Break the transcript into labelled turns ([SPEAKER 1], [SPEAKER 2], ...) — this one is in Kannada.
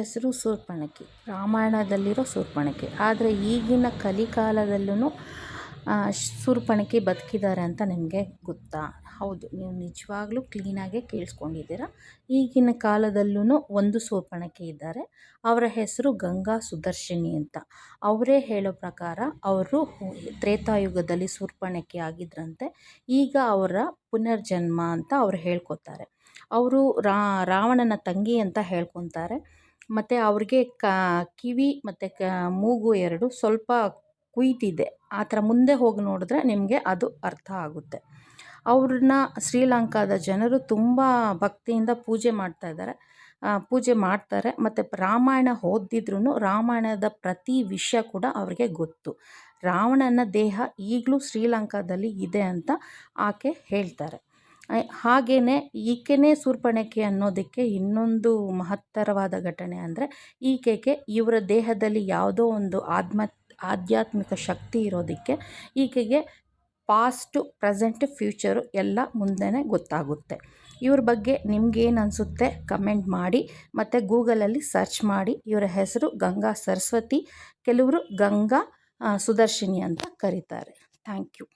[SPEAKER 1] ಹೆಸರು ಸೂರ್ಪಣಕಿ, ರಾಮಾಯಣದಲ್ಲಿರೋ ಸೂರ್ಪಣಕಿ. ಆದರೆ ಈಗಿನ ಕಲಿಕಾಲದಲ್ಲೂ ಸೂರ್ಪಣಕಿ ಬದುಕಿದ್ದಾರೆ ಅಂತ ನಿಮಗೆ ಗೊತ್ತಾ? ಹೌದು, ನೀವು ನಿಜವಾಗ್ಲೂ ಕ್ಲೀನಾಗೆ ಕೇಳಿಸ್ಕೊಂಡಿದ್ದೀರ. ಈಗಿನ ಕಾಲದಲ್ಲೂ ಒಂದು ಸೂರ್ಪಣಕಿ ಇದ್ದಾರೆ. ಅವರ ಹೆಸರು ಗಂಗಾ ಸುದರ್ಶಿನಿ ಅಂತ. ಅವರೇ ಹೇಳೋ ಪ್ರಕಾರ ಅವರು ತ್ರೇತಾಯುಗದಲ್ಲಿ ಸೂರ್ಪಣಕಿ ಆಗಿದ್ರಂತೆ. ಈಗ ಅವರ ಪುನರ್ಜನ್ಮ ಅಂತ ಅವ್ರು ಹೇಳ್ಕೊತಾರೆ. ಅವರು ರಾವಣನ ತಂಗಿ ಅಂತ ಹೇಳ್ಕೊತಾರೆ. ಮತ್ತು ಅವ್ರಿಗೆ ಕಿವಿ ಮತ್ತು ಕ, ಮೂಗು ಎರಡು ಸ್ವಲ್ಪ ಕುಯ್ತಿದೆ. ಆ ಥರ ಮುಂದೆ ಹೋಗಿ ನೋಡಿದ್ರೆ ನಿಮಗೆ ಅದು ಅರ್ಥ ಆಗುತ್ತೆ. ಅವ್ರನ್ನ ಶ್ರೀಲಂಕಾದ ಜನರು ತುಂಬ ಭಕ್ತಿಯಿಂದ ಪೂಜೆ ಮಾಡ್ತಾಯಿದ್ದಾರೆ ಪೂಜೆ ಮಾಡ್ತಾರೆ. ಮತ್ತು ರಾಮಾಯಣ ಓದಿದ್ರೂ ರಾಮಾಯಣದ ಪ್ರತಿ ವಿಷಯ ಕೂಡ ಅವ್ರಿಗೆ ಗೊತ್ತು. ರಾವಣನ ದೇಹ ಈಗಲೂ ಶ್ರೀಲಂಕಾದಲ್ಲಿ ಇದೆ ಅಂತ ಆಕೆ ಹೇಳ್ತಾರೆ. ಹಾಗೆಯೇ ಈಕೆನೇ ಶೂರ್ಪಣಖಿ ಅನ್ನೋದಕ್ಕೆ ಇನ್ನೊಂದು ಮಹತ್ತರವಾದ ಘಟನೆ ಅಂದರೆ ಈಕೆಗೆ ಇವರ ದೇಹದಲ್ಲಿ ಯಾವುದೋ ಒಂದು ಆತ್ಮ ಆಧ್ಯಾತ್ಮಿಕ ಶಕ್ತಿ ಇರೋದಕ್ಕೆ ಈಕೆಗೆ ಪಾಸ್ಟು ಪ್ರೆಸೆಂಟ್ ಫ್ಯೂಚರು ಎಲ್ಲ ಮುಂದೆನೇ ಗೊತ್ತಾಗುತ್ತೆ. ಇವ್ರ ಬಗ್ಗೆ ನಿಮ್ಗೇನು ಅನಿಸುತ್ತೆ ಕಮೆಂಟ್ ಮಾಡಿ, ಮತ್ತು ಗೂಗಲಲ್ಲಿ ಸರ್ಚ್ ಮಾಡಿ, ಇವರ ಹೆಸರು ಗಂಗಾ ಸರಸ್ವತಿ, ಕೆಲವರು ಗಂಗಾ ಸುದರ್ಶಿನಿ ಅಂತ ಕರೀತಾರೆ. Thank you